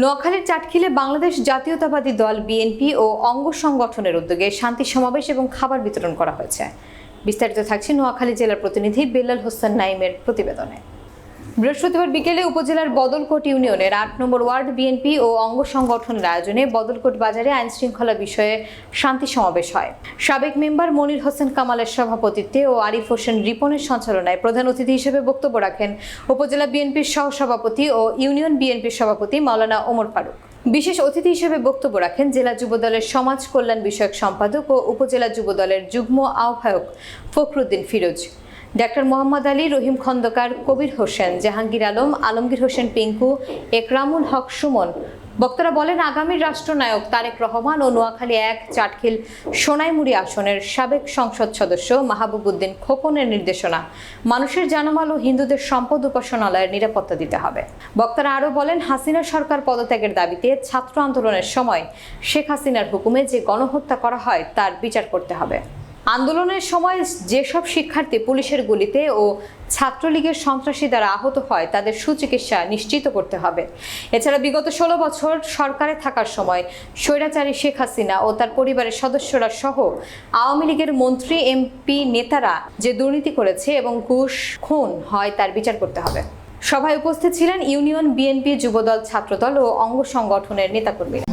নোয়াখালীর চাটখিলে বাংলাদেশ জাতীয়তাবাদী দল বিএনপি ও অঙ্গ সংগঠনের উদ্যোগে শান্তি সমাবেশ এবং খাবার বিতরণ করা হয়েছে। বিস্তারিত থাকছে নোয়াখালী জেলার প্রতিনিধি বেলাল হোসেন নাইমের প্রতিবেদনে। বৃহস্পতিবার বিকেলে উপজেলার বদলকোট ইউনিয়নের আট নম্বর ওয়ার্ড বিএনপি ও অঙ্গ সংগঠনের আয়োজনে বদলকোট বাজারে আইন শৃঙ্খলা বিষয়ে শান্তি সমাবেশ হয়। সাবেক মেম্বার মনির হোসেন কামালের সভাপতিত্বে ও আরিফ হোসেন রিপনের সঞ্চালনায় প্রধান অতিথি হিসেবে বক্তব্য রাখেন উপজেলা বিএনপির সহসভাপতি ও ইউনিয়ন বিএনপির সভাপতি মাওলানা ওমর ফারুক। বিশেষ অতিথি হিসেবে বক্তব্য রাখেন জেলা যুবদলের সমাজ কল্যাণ বিষয়ক সম্পাদক ও উপজেলা যুবদলের যুগ্ম আহ্বায়ক ফখরুদ্দিন ফিরোজ। ডাক্তার মোহাম্মদ আলী রহিম খন্দকার, কবির হোসেন, জাহাঙ্গীর আলম, আলমগীর হোসেন পিঙ্কু, একরামুল হক সুমন। বক্তারা বলেন, আগামী রাষ্ট্রনায়ক তারেক রহমান ও নোয়াখালী এক, চাটখিল সোনাইমুড়ি আসনের সাবেক সংসদ সদস্য মাহবুবুদ্দিন খোকনের নির্দেশনা। মানুষের জানমাল ও হিন্দুদের সম্পদ উপাসনালয়ের নিরাপত্তা দিতে হবে। বক্তারা আরও বলেন, হাসিনা সরকার পদত্যাগের দাবিতে ছাত্র আন্দোলনের সময় শেখ হাসিনার হুকুমে যে গণহত্যা করা হয়, তার বিচার করতে হবে। আন্দোলনের সময় যেসব শিক্ষার্থী পুলিশের গুলিতে ও ছাত্রলীগের সন্ত্রাসী দ্বারা আহত হয়, তাদের সুচিকিৎসা নিশ্চিত করতে হবে। এছাড়া বিগত ষোলো বছর সরকারে থাকার সময় স্বৈরাচারী শেখ হাসিনা ও তার পরিবারের সদস্যরা সহ আওয়ামী লীগের মন্ত্রী, এমপি নেতারা যে দুর্নীতি করেছে এবং ঘুষ, খুন হয় তার বিচার করতে হবে। সভায় উপস্থিত ছিলেন ইউনিয়ন বিএনপি যুবদল, ছাত্রদল ও অঙ্গ সংগঠনের নেতাকর্মীরা।